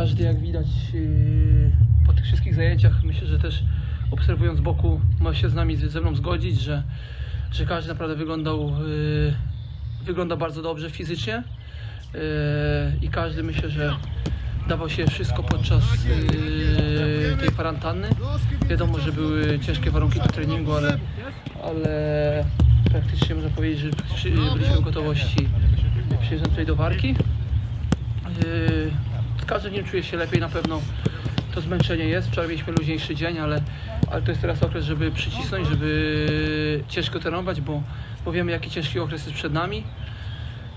każdy jak widać yy, po tych wszystkich zajęciach, myślę, że też obserwując z boku, ma się z nami, ze mną zgodzić, że, że każdy naprawdę wyglądał, yy, wygląda bardzo dobrze fizycznie yy, i każdy myślę, że dawał się wszystko podczas tej kwarantanny. Wiadomo, że były ciężkie warunki do treningu, ale, ale praktycznie można powiedzieć, że byliśmy w gotowości przyjeżdżam tutaj do Warki. Z każdym dniem czuję się lepiej, na pewno to zmęczenie jest. Wczoraj mieliśmy luźniejszy dzień, ale, ale to jest teraz okres, żeby przycisnąć, żeby ciężko trenować, bo, bo wiemy jaki ciężki okres jest przed nami.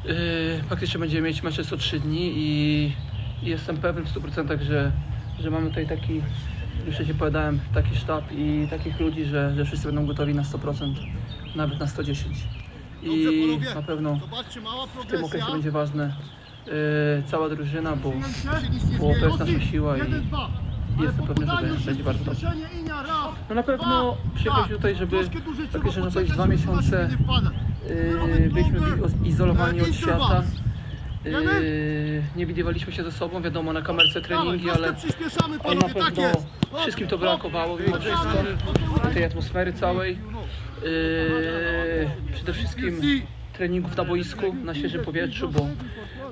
Yy, faktycznie będziemy mieć mecze co 3 dni i i jestem pewien w 100%, że, że mamy tutaj taki, już wcześniej powiedziałem, taki sztab i takich ludzi, że, że wszyscy będą gotowi na 100%, nawet na 110. I Dobrze, panowie. na pewno w tym okresie będzie ważne yy, cała drużyna, bo, bo to jest nasza siła i dwa. jestem pewny, że będzie bardzo dobrze. No na pewno dwa, przyjechać tak. tutaj, żeby praktycznie można powiedzieć poczekać, dwa żeby zobaczyć, miesiące yy, byliśmy izolowani od świata. Yy, nie widywaliśmy się ze sobą, wiadomo na kamerce treningi, ale, ale na tak pewno wszystkim to brakowało mimo wszystko, tej atmosfery całej. Yy, przede wszystkim treningów na boisku, na świeżym powietrzu, bo,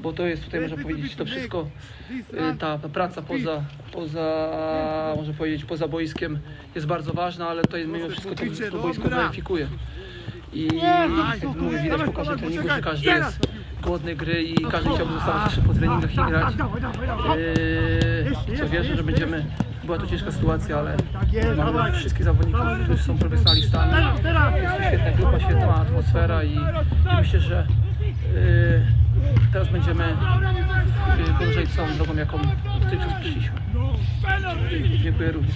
bo to jest tutaj można powiedzieć to wszystko, yy, ta, ta praca poza, poza, można powiedzieć poza boiskiem jest bardzo ważna, ale to jest mimo wszystko to, to boisko weryfikuje. I jak mówię, widać po każdym treningu, że każdy jest głodny gry i każdy chciałby zostawać jeszcze po treningach i grać. Yy, co wierzę, że będziemy, była to ciężka sytuacja, ale mamy wszystkich zawodników, którzy są profesjonalistami. Jest to świetna grupa, świetna atmosfera i, myślę, że yy, teraz będziemy yy, podążać całą drogą, jaką dotychczas przyszliśmy. Dziękuję również.